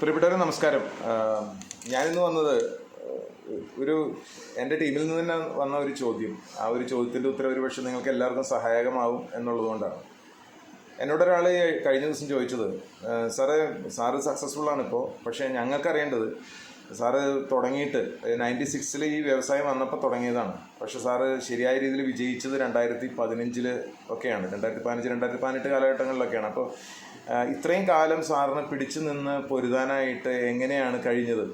പ്രിയപ്പെട്ടവരെ നമസ്കാരം. ഞാനിന്ന് വന്നത് ഒരു എന്റെ ടീമിൽ നിന്ന് തന്നെ വന്ന ഒരു ചോദ്യം. ആ ഒരു ചോദ്യത്തിന്റെ ഉത്തരം ഒരു പക്ഷേ നിങ്ങൾക്ക് എല്ലാവർക്കും സഹായകമാവും എന്നുള്ളതുകൊണ്ടാണ്. എന്നോട് ഒരാൾ കഴിഞ്ഞ ദിവസം ചോദിച്ചത് സാറേ സാറ് സക്സസ്ഫുൾ ആണ് ഇപ്പോൾ പക്ഷേ ഞങ്ങൾക്കറിയേണ്ടത് സാറ് തുടങ്ങിയിട്ട് നയന്റി സിക്സിൽ ഈ വ്യവസായം വന്നപ്പോൾ തുടങ്ങിയതാണ്. പക്ഷേ സാറ് ശരിയായ രീതിയിൽ വിജയിച്ചത് രണ്ടായിരത്തി പതിനഞ്ചിൽ ഒക്കെയാണ്. രണ്ടായിരത്തി പതിനഞ്ച് രണ്ടായിരത്തി പതിനെട്ട് കാലഘട്ടങ്ങളിലൊക്കെയാണ്. അപ്പോൾ ഇത്രയും കാലം സാറിന് പിടിച്ചു നിന്ന് പൊരുതാനായിട്ട് എങ്ങനെയാണ് കഴിഞ്ഞത്?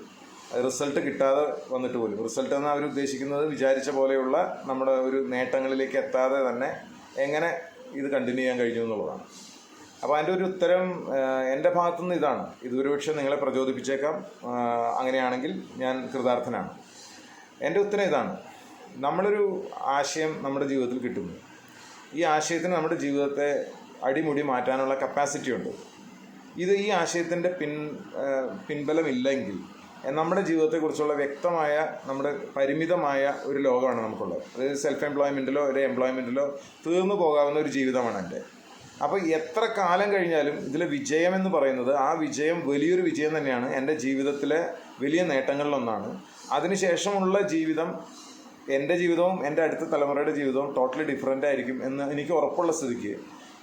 റിസൾട്ട് കിട്ടാതെ വന്നിട്ട് പോലും. റിസൾട്ട് എന്ന് അവർ ഉദ്ദേശിക്കുന്നത്? വിചാരിച്ച പോലെയുള്ള നമ്മുടെ ഒരു നേട്ടങ്ങളിലേക്ക് എത്താതെ തന്നെ എങ്ങനെ ഇത് കണ്ടിന്യൂ ചെയ്യാൻ കഴിഞ്ഞു എന്നുള്ളതാണ്. അപ്പോൾ അതിന്റെ ഒരു ഉത്തരം എന്റെ ഭാഗത്തുനിന്ന് ഇതാണ്. ഇതൊരുപക്ഷെ നിങ്ങളെ പ്രചോദിപ്പിച്ചേക്കാം. അങ്ങനെയാണെങ്കിൽ ഞാൻ കൃതാർത്ഥനാണ്. എന്റെ ഉത്തരം ഇതാണ്. നമ്മളൊരു ആശയം നമ്മുടെ ജീവിതത്തിൽ കിട്ടുന്നു. ഈ ആശയത്തിന് നമ്മുടെ ജീവിതത്തെ അടിമുടി മാറ്റാനുള്ള കപ്പാസിറ്റി ഉണ്ട്. ഇത് ഈ ആശയത്തിന്റെ പിൻ പിൻബലമില്ലെങ്കിൽ നമ്മുടെ ജീവിതത്തെക്കുറിച്ചുള്ള വ്യക്തമായ നമ്മുടെ പരിമിതമായ ഒരു ലോകമാണ് നമുക്കുള്ളത്. അതായത് സെൽഫ് എംപ്ലോയ്മെന്റിലോ ഒരു എംപ്ലോയ്മെന്റിലോ തീർന്നു പോകാവുന്ന ഒരു ജീവിതമാണ് എന്റെ. അപ്പോൾ എത്ര കാലം കഴിഞ്ഞാലും ഇതിലെ വിജയം എന്ന് പറയുന്നത് ആ വിജയം വലിയൊരു വിജയം തന്നെയാണ് എന്റെ ജീവിതത്തിലെ വലിയ നേട്ടങ്ങളിലൊന്നാണ്. അതിനുശേഷമുള്ള ജീവിതം എന്റെ ജീവിതവും എന്റെ അടുത്ത തലമുറയുടെ ജീവിതവും ടോട്ടലി ഡിഫറെന്റ് ആയിരിക്കും എന്ന് എനിക്ക് ഉറപ്പുള്ള സ്ഥിതിക്ക്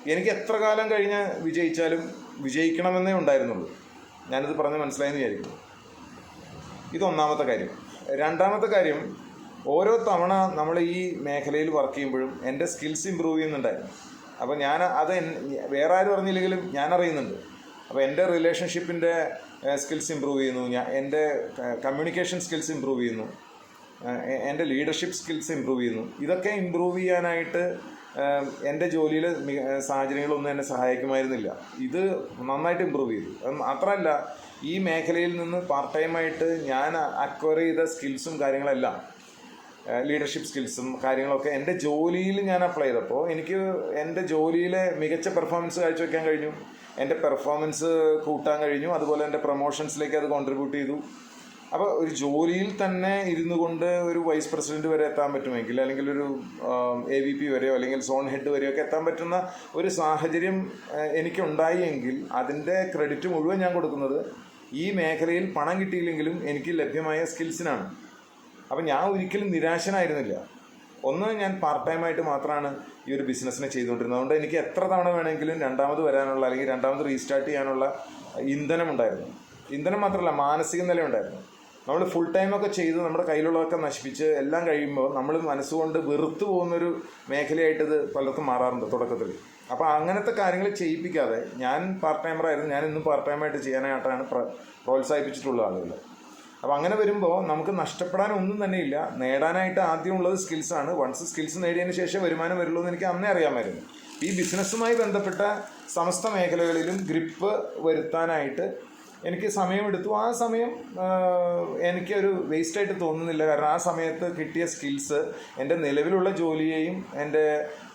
എനിക്ക് എത്ര കാലം കഴിഞ്ഞ് വിജയിച്ചാലും വിജയിക്കണമെന്നേ ഉണ്ടായിരുന്നുള്ളൂ. ഞാനിത് പറഞ്ഞ് മനസ്സിലായെന്ന് വിചാരിക്കുന്നു. ഇതൊന്നാമത്തെ കാര്യം. രണ്ടാമത്തെ കാര്യം ഓരോ തവണ നമ്മൾ ഈ മേഖലയിൽ വർക്ക് ചെയ്യുമ്പോഴും എന്റെ സ്കിൽസ് ഇമ്പ്രൂവ് ചെയ്യുന്നുണ്ടായിരുന്നു. അപ്പോൾ ഞാൻ അത് വേറെ ആരും അറിഞ്ഞില്ലെങ്കിലും ഞാൻ അറിയുന്നുണ്ട്. അപ്പോൾ എന്റെ റിലേഷൻഷിപ്പിന്റെ സ്കിൽസ് ഇമ്പ്രൂവ് ചെയ്യുന്നു. ഞാൻ എന്റെ കമ്മ്യൂണിക്കേഷൻ സ്കിൽസ് ഇമ്പ്രൂവ് ചെയ്യുന്നു. എന്റെ ലീഡർഷിപ്പ് സ്കിൽസ് ഇമ്പ്രൂവ് ചെയ്യുന്നു. ഇതൊക്കെ ഇമ്പ്രൂവ് ചെയ്യാനായിട്ട് എന്റെ ജോലിയിൽ സാഹചര്യങ്ങളൊന്നും എന്നെ സഹായിക്കുമായിരുന്നില്ല. ഇത് നന്നായിട്ട് ഇമ്പ്രൂവ് ചെയ്തു. അത് മാത്രമല്ല ഈ മേഖലയിൽ നിന്ന് പാർട്ട് ടൈമായിട്ട് ഞാൻ അക്വയർ ചെയ്ത സ്കിൽസും കാര്യങ്ങളെല്ലാം ലീഡർഷിപ്പ് സ്കിൽസും കാര്യങ്ങളൊക്കെ എന്റെ ജോലിയിൽ ഞാൻ അപ്ലൈ ചെയ്തപ്പോൾ എനിക്ക് എന്റെ ജോലിയിലെ മികച്ച പെർഫോമൻസ് കാഴ്ചവെക്കാൻ കഴിഞ്ഞു. എന്റെ പെർഫോമൻസ് കൂട്ടാൻ കഴിഞ്ഞു. അതുപോലെ എന്റെ പ്രൊമോഷൻസിലേക്ക് അത് കോൺട്രിബ്യൂട്ട് ചെയ്തു. അപ്പോൾ ഒരു ജോലിയിൽ തന്നെ ഇരുന്നു കൊണ്ട് ഒരു വൈസ് പ്രസിഡന്റ് വരെ എത്താൻ പറ്റുമെങ്കിൽ അല്ലെങ്കിൽ ഒരു എ വി പി വരെയോ അല്ലെങ്കിൽ സോൺ ഹെഡ് വരെയോ ഒക്കെ എത്താൻ പറ്റുന്ന ഒരു സാഹചര്യം എനിക്ക് എനിക്കുണ്ടായി എങ്കിൽ അതിന്റെ ക്രെഡിറ്റ് മുഴുവൻ ഞാൻ കൊടുക്കുന്നത് ഈ മേഖലയിൽ പണം കിട്ടിയില്ലെങ്കിലും എനിക്ക് ലഭ്യമായ സ്കിൽസിനാണ്. അപ്പം ഞാൻ ഒരിക്കലും നിരാശനായിരുന്നില്ല. ഒന്ന് ഞാൻ പാർട്ട് ടൈം ആയിട്ട് മാത്രമാണ് ഈ ഒരു ബിസിനസ്സിനെ ചെയ്തുകൊണ്ടിരുന്നത്. അതുകൊണ്ട് എനിക്ക് എത്ര തവണ വേണമെങ്കിലും രണ്ടാമത് വരാനുള്ള അല്ലെങ്കിൽ രണ്ടാമത് റീസ്റ്റാർട്ട് ചെയ്യാനുള്ള ഇന്ധനം ഉണ്ടായിരുന്നു. ഇന്ധനം മാത്രമല്ല മാനസിക നില ഉണ്ടായിരുന്നു നമ്മൾ ഫുൾ ടൈമൊക്കെ ചെയ്ത് നമ്മുടെ കയ്യിലുള്ളതൊക്കെ നശിപ്പിച്ച് എല്ലാം കഴിയുമ്പോൾ നമ്മൾ മനസ്സുകൊണ്ട് വെറുത്തു പോകുന്നൊരു മേഖലയായിട്ട് ഇത് പലർക്കും മാറാറുണ്ട് തുടക്കത്തിൽ. അപ്പോൾ അങ്ങനത്തെ കാര്യങ്ങൾ ചെയ്യിപ്പിക്കാതെ ഞാൻ പാർട്ട് ടൈമറായിരുന്നു ഞാൻ ഇന്നും പാർട്ട് ടൈമായിട്ട് ചെയ്യാനായിട്ടാണ് പ്ര പ്രോത്സാഹിപ്പിച്ചിട്ടുള്ള ആളുകൾ അപ്പോൾ അങ്ങനെ വരുമ്പോൾ നമുക്ക് നഷ്ടപ്പെടാനൊന്നും തന്നെ ഇല്ല. നേടാനായിട്ട് ആദ്യം ഉള്ളത് സ്കിൽസാണ് വൺസ് സ്കിൽസ് നേടിയതിന് ശേഷം വരുമാനം വരുള്ളൂ എന്ന് എനിക്ക് അന്നേ അറിയാമായിരുന്നു. ഈ ബിസിനസ്സുമായി ബന്ധപ്പെട്ട സമസ്ത മേഖലകളിലും ഗ്രിപ്പ് വരുത്താനായിട്ട് എനിക്ക് സമയമെടുത്തു. ആ സമയം എനിക്കൊരു വേസ്റ്റായിട്ട് തോന്നുന്നില്ല. കാരണം ആ സമയത്ത് കിട്ടിയ സ്കിൽസ് എന്റെ നിലവിലുള്ള ജോലിയെയും എന്റെ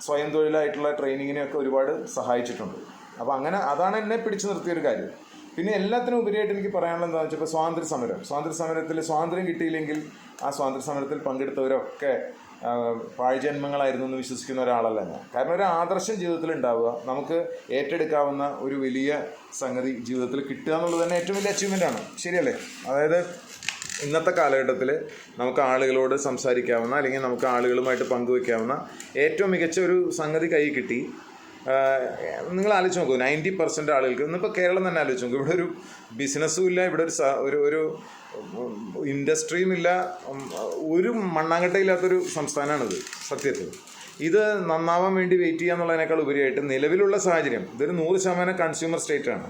സ്വയം തൊഴിലായിട്ടുള്ള ട്രെയിനിങ്ങിനെയൊക്കെ ഒരുപാട് സഹായിച്ചിട്ടുണ്ട്. അപ്പോൾ അങ്ങനെ അതാണ് എന്നെ പിടിച്ചു നിർത്തിയൊരു കാര്യം. പിന്നെ എല്ലാത്തിനും ഉപരിയായിട്ട് എനിക്ക് പറയാനുള്ളത് എന്താണെന്ന് വെച്ചാൽ ഇപ്പോൾ സ്വാതന്ത്ര്യ സമരം സ്വാതന്ത്ര്യ സമരത്തിൽ സ്വാതന്ത്ര്യം കിട്ടിയില്ലെങ്കിൽ ആ സ്വാതന്ത്ര്യ സമരത്തിൽ പങ്കെടുത്തവരൊക്കെ പാഴ്ജന്മങ്ങളായിരുന്നു എന്ന് വിശ്വസിക്കുന്ന ഒരാളല്ല ഞാൻ. കാരണം ഒരു ആദർശം ജീവിതത്തിൽ ഉണ്ടാവുക നമുക്ക് ഏറ്റെടുക്കാവുന്ന ഒരു വലിയ സംഗതി ജീവിതത്തിൽ കിട്ടുക എന്നുള്ളത് തന്നെ ഏറ്റവും വലിയ അച്ചീവ്മെന്റ് ആണ്. ശരിയല്ലേ? അതായത് ഇന്നത്തെ കാലഘട്ടത്തിൽ നമുക്ക് ആളുകളോട് സംസാരിക്കാവുന്ന അല്ലെങ്കിൽ നമുക്ക് ആളുകളുമായിട്ട് പങ്കുവെക്കാവുന്ന ഏറ്റവും മികച്ച ഒരു സംഗതി കൈ കിട്ടി നിങ്ങൾ ആലോചിച്ച് നോക്കൂ നയന്റി പെർസെന്റ് ആളുകൾക്ക് ഇന്നിപ്പോൾ കേരളം തന്നെ ആലോചിച്ച് നോക്കൂ ഇവിടെ ഒരു ബിസിനസ്സും ഇല്ല ഇവിടെ ഒരു ഒരു ഇൻഡസ്ട്രിയും ഇല്ല ഒരു മണ്ണാങ്കട്ടയില്ലാത്തൊരു സംസ്ഥാനമാണിത് സത്യത്തിൽ. ഇത് നന്നാവാൻ വേണ്ടി വെയിറ്റ് ചെയ്യുക എന്നുള്ളതിനേക്കാൾ ഉപരിയായിട്ട് നിലവിലുള്ള സാഹചര്യം ഇതൊരു നൂറ് ശതമാനം കൺസ്യൂമർ സ്റ്റേറ്റാണ്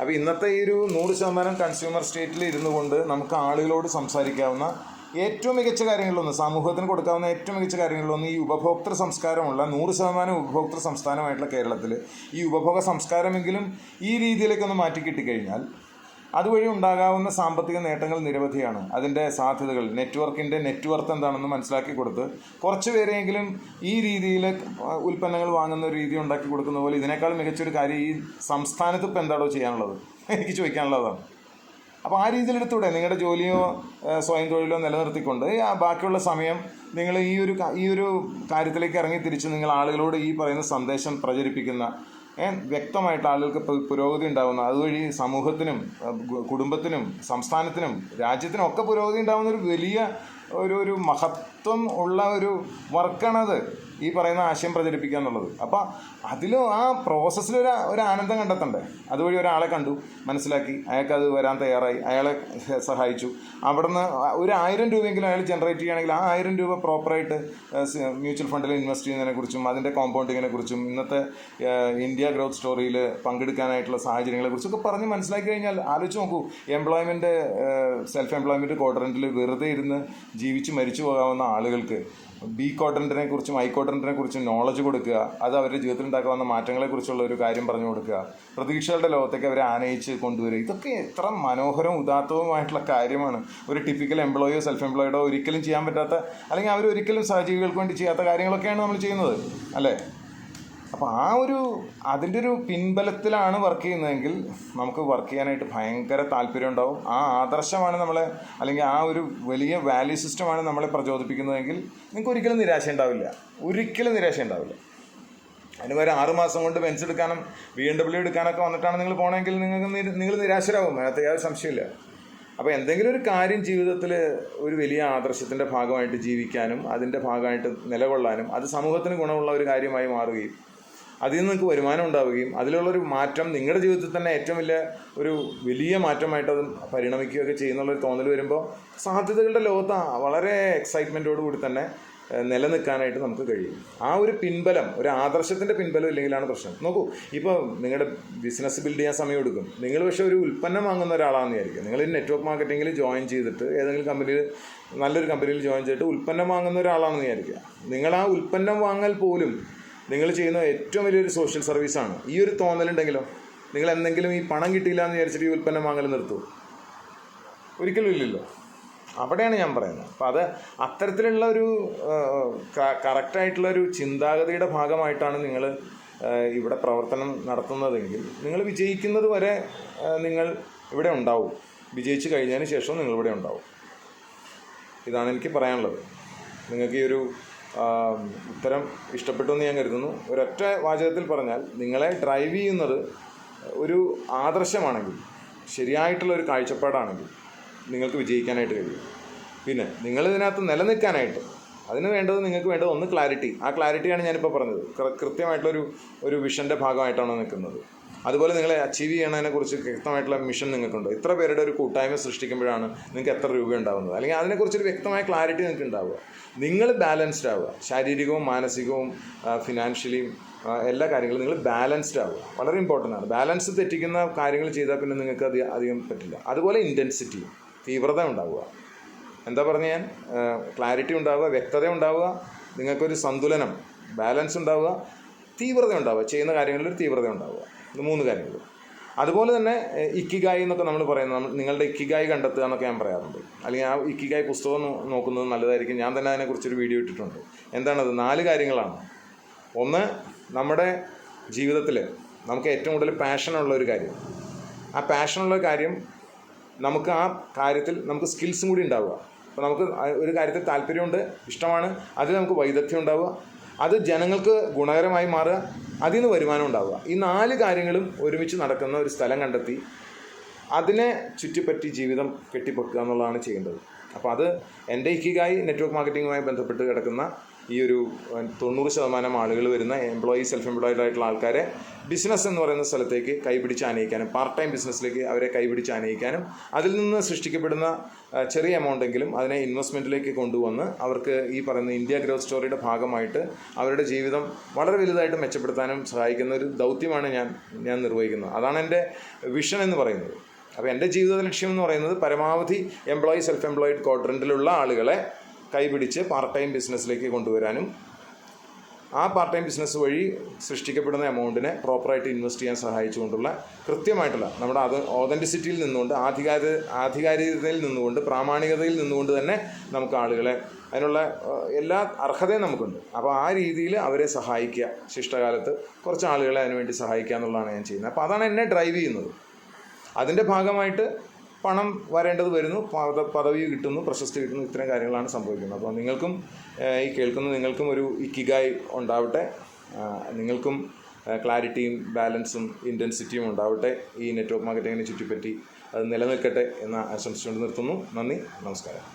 അപ്പോൾ ഇന്നത്തെ ഈ ഒരു നൂറ് ശതമാനം കൺസ്യൂമർ സ്റ്റേറ്റിൽ ഇരുന്നു കൊണ്ട് നമുക്ക് ആളുകളോട് സംസാരിക്കാവുന്ന ഏറ്റവും മികച്ച കാര്യങ്ങളിലൊന്ന് സമൂഹത്തിന് കൊടുക്കാവുന്ന ഏറ്റവും മികച്ച കാര്യങ്ങളിലൊന്ന് ഈ ഉപഭോക്തൃ സംസ്കാരമുള്ള നൂറ് ശതമാനം ഉപഭോക്തൃ സംസ്ഥാനമായിട്ടുള്ള കേരളത്തിൽ ഈ ഉപഭോഗ സംസ്കാരമെങ്കിലും ഈ രീതിയിലേക്കൊന്ന് മാറ്റി കിട്ടിക്കഴിഞ്ഞാൽ അതുവഴി ഉണ്ടാകാവുന്ന സാമ്പത്തിക നേട്ടങ്ങൾ നിരവധിയാണ്. അതിന്റെ സാധ്യതകൾ നെറ്റ്വർക്കിന്റെ നെറ്റ്വർത്ത് എന്താണെന്ന് മനസ്സിലാക്കി കൊടുത്ത് കുറച്ച് പേരെങ്കിലും ഈ രീതിയിൽ ഉൽപ്പന്നങ്ങൾ വാങ്ങുന്ന ഒരു രീതി ഉണ്ടാക്കി കൊടുക്കുന്ന പോലെ ഇതിനേക്കാൾ മികച്ചൊരു കാര്യം ഈ സംസ്ഥാനത്ത് ഇപ്പോൾ എന്താണോ ചെയ്യാനുള്ളത്? എനിക്ക് ചോദിക്കാനുള്ളതാണ്. അപ്പോൾ ആ രീതിയിൽ നിങ്ങളുടെ ജോലിയോ സ്വയം തൊഴിലോ നിലനിർത്തിക്കൊണ്ട്. ആ ബാക്കിയുള്ള സമയം നിങ്ങൾ ഈ ഒരു ഈ ഒരു കാര്യത്തിലേക്ക് ഇറങ്ങി തിരിച്ച് നിങ്ങൾ ആളുകളോട് ഈ പറയുന്ന സന്ദേശം പ്രചരിപ്പിക്കുന്ന വ്യക്തമായിട്ട് ആളുകൾക്ക് പുരോഗതി ഉണ്ടാകുന്ന അതുവഴി സമൂഹത്തിനും കുടുംബത്തിനും സംസ്ഥാനത്തിനും രാജ്യത്തിനും ഒക്കെ പുരോഗതി ഉണ്ടാകുന്ന ഒരു വലിയ ഒരു ഒരു മഹത്വം ഉള്ള ഒരു വർക്കാണത് ഈ പറയുന്ന ആശയം പ്രചരിപ്പിക്കുക എന്നുള്ളത്. അപ്പോൾ അതിലും ആ പ്രോസസ്സിൽ ഒരു ഒരു ആനന്ദം കണ്ടെത്തണ്ടേ? അതുവഴി ഒരാളെ കണ്ടു മനസ്സിലാക്കി അയാൾക്ക് അത് വരാൻ തയ്യാറായി അയാളെ സഹായിച്ചു. അവിടുന്ന് ഒരു ആയിരം രൂപയെങ്കിലും അയാൾ ജനറേറ്റ് ചെയ്യുകയാണെങ്കിൽ ആ ആയിരം രൂപ പ്രോപ്പറായിട്ട് മ്യൂച്വൽ ഫണ്ടിൽ ഇൻവെസ്റ്റ് ചെയ്യുന്നതിനെ കുറിച്ചും അതിന്റെ കോമ്പൗണ്ടിങ്ങിനെ കുറിച്ചും ഇന്നത്തെ ഇന്ത്യ ഗ്രോത്ത് സ്റ്റോറിയിൽ പങ്കെടുക്കാനായിട്ടുള്ള സാഹചര്യങ്ങളെ കുറിച്ചൊക്കെ പറഞ്ഞ് മനസ്സിലാക്കി കഴിഞ്ഞാൽ ആലോചിച്ച് നോക്കൂ. എംപ്ലോയ്മെന്റ് സെൽഫ് എംപ്ലോയ്മെന്റ് ക്വാഡ്രന്റിൽ വെറുതെ ഇരുന്ന് ജീവിച്ച് മരിച്ചു പോകാവുന്ന ആളുകൾക്ക് ബി കോട്ടന്റിനെ കുറിച്ചും ഐ കോട്ടന്റിനെ കുറിച്ചും നോളജ് കൊടുക്കുക അത് അവരുടെ ജീവിതത്തിൽ ഉണ്ടാക്കാവുന്ന മാറ്റങ്ങളെ കുറിച്ചുള്ള ഒരു കാര്യം പറഞ്ഞു കൊടുക്കുക പ്രതീക്ഷകളുടെ ലോകത്തേക്ക് അവരെ ആനയിച്ച് കൊണ്ടുവരിക ഇതൊക്കെ എത്ര മനോഹരവും ഉദാത്തവുമായിട്ടുള്ള കാര്യമാണ്. ഒരു ടിപ്പിക്കൽ എംപ്ലോയിയോ സെൽഫ് എംപ്ലോയിഡോ ഒരിക്കലും ചെയ്യാൻ പറ്റാത്ത അല്ലെങ്കിൽ അവർ ഒരിക്കലും സഹജീവികൾക്ക് വേണ്ടി ചെയ്യാത്ത കാര്യങ്ങളൊക്കെയാണ് നമ്മൾ ചെയ്യുന്നത് അല്ലേ? അപ്പോൾ ആ ഒരു അതിന്റെ ഒരു പിൻബലത്തിലാണ് വർക്ക് ചെയ്യുന്നതെങ്കിൽ നമുക്ക് വർക്ക് ചെയ്യാനായിട്ട് ഭയങ്കര താല്പര്യം ഉണ്ടാവും. ആ ആദർശമാണ് നമ്മളെ അല്ലെങ്കിൽ ആ ഒരു വലിയ വാല്യൂ സിസ്റ്റമാണ് നമ്മളെ പ്രചോദിപ്പിക്കുന്നതെങ്കിൽ നിങ്ങൾക്ക് ഒരിക്കലും നിരാശ ഉണ്ടാവില്ല. ഒരിക്കലും നിരാശ ഉണ്ടാവില്ല. അതിന് വരെ ആറുമാസം കൊണ്ട് ബെൻസ് എടുക്കാനും ബി എം ഡബ്ല്യു എടുക്കാനൊക്കെ വന്നിട്ടാണ് നിങ്ങൾ പോകണമെങ്കിൽ നിങ്ങൾക്ക് നിങ്ങൾ നിരാശരാകും അതിനകത്ത് യാതൊരു സംശയമില്ല അപ്പോൾ എന്തെങ്കിലും ഒരു കാര്യം ജീവിതത്തിൽ ഒരു വലിയ ആദർശത്തിന്റെ ഭാഗമായിട്ട് ജീവിക്കാനും അതിന്റെ ഭാഗമായിട്ട് നിലകൊള്ളാനും അത് സമൂഹത്തിന് ഗുണമുള്ള ഒരു കാര്യമായി മാറുകയും അതിൽ നിന്ന് നിങ്ങൾക്ക് വരുമാനം ഉണ്ടാവുകയും അതിലുള്ളൊരു മാറ്റം നിങ്ങളുടെ ജീവിതത്തിൽ തന്നെ ഏറ്റവും വലിയ ഒരു വലിയ മാറ്റമായിട്ട് അത് പരിണമിക്കുകയൊക്കെ ചെയ്യുന്നുള്ളൊരു തോന്നൽ വരുമ്പോൾ സാധ്യതകളുടെ ലോകത്ത് വളരെ എക്സൈറ്റ്മെന്റോടുകൂടി തന്നെ നിലനിൽക്കാനായിട്ട് നമുക്ക് കഴിയും. ആ ഒരു പിൻബലം ഒരു ആദർശത്തിന്റെ പിൻബലം ഇല്ലെങ്കിലാണ് പ്രശ്നം. നോക്കൂ ഇപ്പോൾ നിങ്ങളുടെ ബിസിനസ് ബിൽഡ് ചെയ്യാൻ സമയം എടുക്കും. നിങ്ങൾ പക്ഷേ ഒരു ഉൽപ്പന്നം വാങ്ങുന്ന ഒരാളാണെന്ന് വിചാരിക്കും. നിങ്ങൾ നെറ്റ്വർക്ക് മാർക്കറ്റിങ്ങിൽ ജോയിൻ ചെയ്തിട്ട് ഏതെങ്കിലും കമ്പനിയിൽ നല്ലൊരു കമ്പനിയിൽ ജോയിൻ ചെയ്തിട്ട് ഉൽപ്പന്നം വാങ്ങുന്ന ഒരാളാണെന്ന് വിചാരിക്കുക. നിങ്ങൾ ആ ഉൽപ്പന്നം വാങ്ങൽ പോലും നിങ്ങൾ ചെയ്യുന്ന ഏറ്റവും വലിയൊരു സോഷ്യൽ സർവീസാണ് ഈ ഒരു തോന്നലുണ്ടെങ്കിലോ നിങ്ങൾ എന്തെങ്കിലും ഈ പണം കിട്ടിയില്ല എന്ന് വിചാരിച്ചിട്ട് ഈ ഉൽപ്പന്നം വാങ്ങൽ നിർത്തൂ. ഒരിക്കലും ഇല്ലല്ലോ. അവിടെയാണ് ഞാൻ പറയുന്നത്. അപ്പം അത് അത്തരത്തിലുള്ള ഒരു കറക്റ്റായിട്ടുള്ള ഒരു ചിന്താഗതിയുടെ ഭാഗമായിട്ടാണ് നിങ്ങൾ ഇവിടെ പ്രവർത്തനം നടത്തുന്നതെങ്കിൽ നിങ്ങൾ വിജയിക്കുന്നത് വരെ നിങ്ങൾ ഇവിടെ ഉണ്ടാവും. വിജയിച്ച് കഴിഞ്ഞതിന് ശേഷം നിങ്ങൾ ഇവിടെ ഉണ്ടാവും. ഇതാണ് എനിക്ക് പറയാനുള്ളത്. നിങ്ങൾക്ക് ഈ ഒരു ഉത്തരം ഇഷ്ടപ്പെട്ടു എന്ന് ഞാൻ കരുതുന്നു. ഒരൊറ്റ വാചകത്തിൽ പറഞ്ഞാൽ നിങ്ങളെ ഡ്രൈവ് ചെയ്യുന്നത് ഒരു ആദർശമാണെങ്കിൽ ശരിയായിട്ടുള്ള ഒരു കാഴ്ചപ്പാടാണെങ്കിൽ നിങ്ങൾക്ക് വിജയിക്കാനായിട്ട് കഴിയും. പിന്നെ നിങ്ങൾ ഇതിനകത്ത് നിലനിൽക്കാനായിട്ട് അതിന് വേണ്ടത് നിങ്ങൾക്ക് വേണ്ടത് ഒന്ന് ക്ലാരിറ്റി ആ ക്ലാരിറ്റിയാണ് ഞാനിപ്പോൾ പറഞ്ഞത്. കൃത്യമായിട്ടുള്ളൊരു ഒരു വിഷന്റെ ഭാഗമായിട്ടാണ് നിൽക്കുന്നത് അതുപോലെ നിങ്ങളെ അച്ചീവ് ചെയ്യണതിനെക്കുറിച്ച് വ്യക്തമായിട്ടുള്ള മിഷൻ നിങ്ങൾക്കുണ്ട്? ഇത്ര പേരുടെ ഒരു കൂട്ടായ്മ സൃഷ്ടിക്കുമ്പോഴാണ് നിങ്ങൾക്ക് എത്ര രൂപ ഉണ്ടാകുന്നത് അല്ലെങ്കിൽ അതിനെക്കുറിച്ചൊരു വ്യക്തമായ ക്ലാരിറ്റി നിങ്ങൾക്ക് ഉണ്ടാവുക. നിങ്ങൾ ബാലൻസ്ഡ് ആവുക. ശാരീരികവും മാനസികവും ഫിനാൻഷ്യലിയും എല്ലാ കാര്യങ്ങളും നിങ്ങൾ ബാലൻസ്ഡ് ആവുക. വളരെ ഇമ്പോർട്ടന്റ് ആണ്. ബാലൻസ് തെറ്റിക്കുന്ന കാര്യങ്ങൾ ചെയ്താൽ പിന്നെ നിങ്ങൾക്ക് അത് അധികം പറ്റില്ല. അതുപോലെ ഇന്റൻസിറ്റി തീവ്രത ഉണ്ടാവുക. എന്താ പറഞ്ഞ ഞാൻ? ക്ലാരിറ്റി ഉണ്ടാവുക വ്യക്തത ഉണ്ടാവുക നിങ്ങൾക്കൊരു സന്തുലനം ബാലൻസ് ഉണ്ടാവുക തീവ്രത ഉണ്ടാവുക. ചെയ്യുന്ന കാര്യങ്ങളിൽ ഒരു തീവ്രത ഉണ്ടാവുക. ഇത് മൂന്ന് കാര്യങ്ങൾ. അതുപോലെ തന്നെ ഇക്കിഗായി എന്നൊക്കെ നമ്മൾ പറയുന്നത് നിങ്ങളുടെ ഇക്കിഗായി കണ്ടെത്തുക എന്നൊക്കെ ഞാൻ പറയാറുണ്ട്. അല്ലെങ്കിൽ ആ ഇക്കിഗായി പുസ്തകം നോക്കുന്നത് നല്ലതായിരിക്കും. ഞാൻ തന്നെ അതിനെക്കുറിച്ചൊരു വീഡിയോ ഇട്ടിട്ടുണ്ട്. എന്താണത്? നാല് കാര്യങ്ങളാണ്. ഒന്ന് നമ്മുടെ ജീവിതത്തിൽ നമുക്ക് ഏറ്റവും കൂടുതൽ പാഷനുള്ള ഒരു കാര്യം. ആ പാഷനുള്ള കാര്യം നമുക്ക് ആ കാര്യത്തിൽ നമുക്ക് സ്കിൽസും കൂടി ഉണ്ടാവുക. അപ്പോൾ നമുക്ക് ഒരു കാര്യത്തിൽ താല്പര്യമുണ്ട് ഇഷ്ടമാണ് അതിൽ നമുക്ക് വൈദഗ്ധ്യം ഉണ്ടാവുക. അത് ജനങ്ങൾക്ക് ഗുണകരമായി മാറുക അതിൽ നിന്ന് വരുമാനം ഉണ്ടാവുക. ഈ നാല് കാര്യങ്ങളും ഒരുമിച്ച് നടക്കുന്ന ഒരു സ്ഥലം കണ്ടെത്തി അതിനെ ചുറ്റിപ്പറ്റി ജീവിതം കെട്ടിപ്പൊക്കുക എന്നുള്ളതാണ് ചെയ്യേണ്ടത്. അപ്പോൾ അത് എന്റെ ഇക്കിഗായി നെറ്റ്വർക്ക് മാർക്കറ്റിങ്ങുമായി ബന്ധപ്പെട്ട് കിടക്കുന്ന ഈ ഒരു തൊണ്ണൂറ് ശതമാനം ആളുകൾ വരുന്ന എംപ്ലോയി സെൽഫ് എംപ്ലോയിഡ് ആയിട്ടുള്ള ആൾക്കാരെ ബിസിനസ് എന്ന് പറയുന്ന സ്ഥലത്തേക്ക് കൈപിടിച്ച് ആനയിക്കാനും പാർട്ട് ടൈം ബിസിനസ്സിലേക്ക് അവരെ കൈപിടിച്ച് ആനയിക്കാനും അതിൽ നിന്ന് സൃഷ്ടിക്കപ്പെടുന്ന ചെറിയ ചെറിയ എമൗണ്ടെങ്കിലും അതിനെ ഇൻവെസ്റ്റ്മെന്റിലേക്ക് കൊണ്ടുവന്ന് അവർക്ക് ഈ പറയുന്ന ഇന്ത്യ ഗ്രോത്ത് സ്റ്റോറിയുടെ ഭാഗമായിട്ട് അവരുടെ ജീവിതം വളരെ വലുതായിട്ട് മെച്ചപ്പെടുത്താനും സഹായിക്കുന്ന ഒരു ദൗത്യമാണ് ഞാൻ ഞാൻ നിർവഹിക്കുന്നത്. അതാണ് എന്റെ വിഷൻ എന്ന് പറയുന്നത്. അപ്പോൾ എന്റെ ജീവിത ലക്ഷ്യം എന്ന് പറയുന്നത് പരമാവധി എംപ്ലോയി സെൽഫ് എംപ്ലോയിഡ് ക്വാഡ്രന്റിലുള്ള ആളുകളെ കൈപിടിച്ച് പാർട്ട് ടൈം ബിസിനസ്സിലേക്ക് കൊണ്ടുവരാനും ആ പാർട്ട് ടൈം ബിസിനസ് വഴി സൃഷ്ടിക്കപ്പെടുന്ന എമൗണ്ടിനെ പ്രോപ്പറായിട്ട് ഇൻവെസ്റ്റ് ചെയ്യാൻ സഹായിച്ചുകൊണ്ടുള്ള കൃത്യമായിട്ടുള്ള നമ്മുടെ അത് ഓതന്റിസിറ്റിയിൽ നിന്നുകൊണ്ട് ആധികാരി ആധികാരികതയിൽ നിന്നുകൊണ്ട് പ്രാമാണികതയിൽ നിന്നുകൊണ്ട് തന്നെ നമുക്ക് ആളുകളെ അതിനുള്ള എല്ലാ അർഹതയും നമുക്കുണ്ട്. അപ്പോൾ ആ രീതിയിൽ അവരെ സഹായിക്കുക. ശിഷ്ടകാലത്ത് കുറച്ച് ആളുകളെ അതിനുവേണ്ടി സഹായിക്കുക എന്നുള്ളതാണ് ഞാൻ ചെയ്യുന്നത്. അപ്പോൾ അതാണ് എന്നെ ഡ്രൈവ് ചെയ്യുന്നത്. അതിന്റെ ഭാഗമായിട്ട് പണം വരേണ്ടത് വരുന്നു പദ പദവി കിട്ടുന്നു പ്രശസ്തി കിട്ടുന്നു ഇത്തരം കാര്യങ്ങളാണ് സംഭവിക്കുന്നത്. അപ്പോൾ നിങ്ങൾക്കും ഈ കേൾക്കുന്ന നിങ്ങൾക്കും ഒരു ഇക്കിഗായി ഉണ്ടാവട്ടെ. നിങ്ങൾക്കും ക്ലാരിറ്റിയും ബാലൻസും ഇന്റൻസിറ്റിയും ഉണ്ടാവട്ടെ. ഈ നെറ്റ്വർക്ക് മാർക്കറ്റിങ്ങിനെ ചുറ്റിപ്പറ്റി അത് നിലനിൽക്കട്ടെ എന്ന് ആശംസിച്ചുകൊണ്ട് നിർത്തുന്നു. നന്ദി നമസ്കാരം.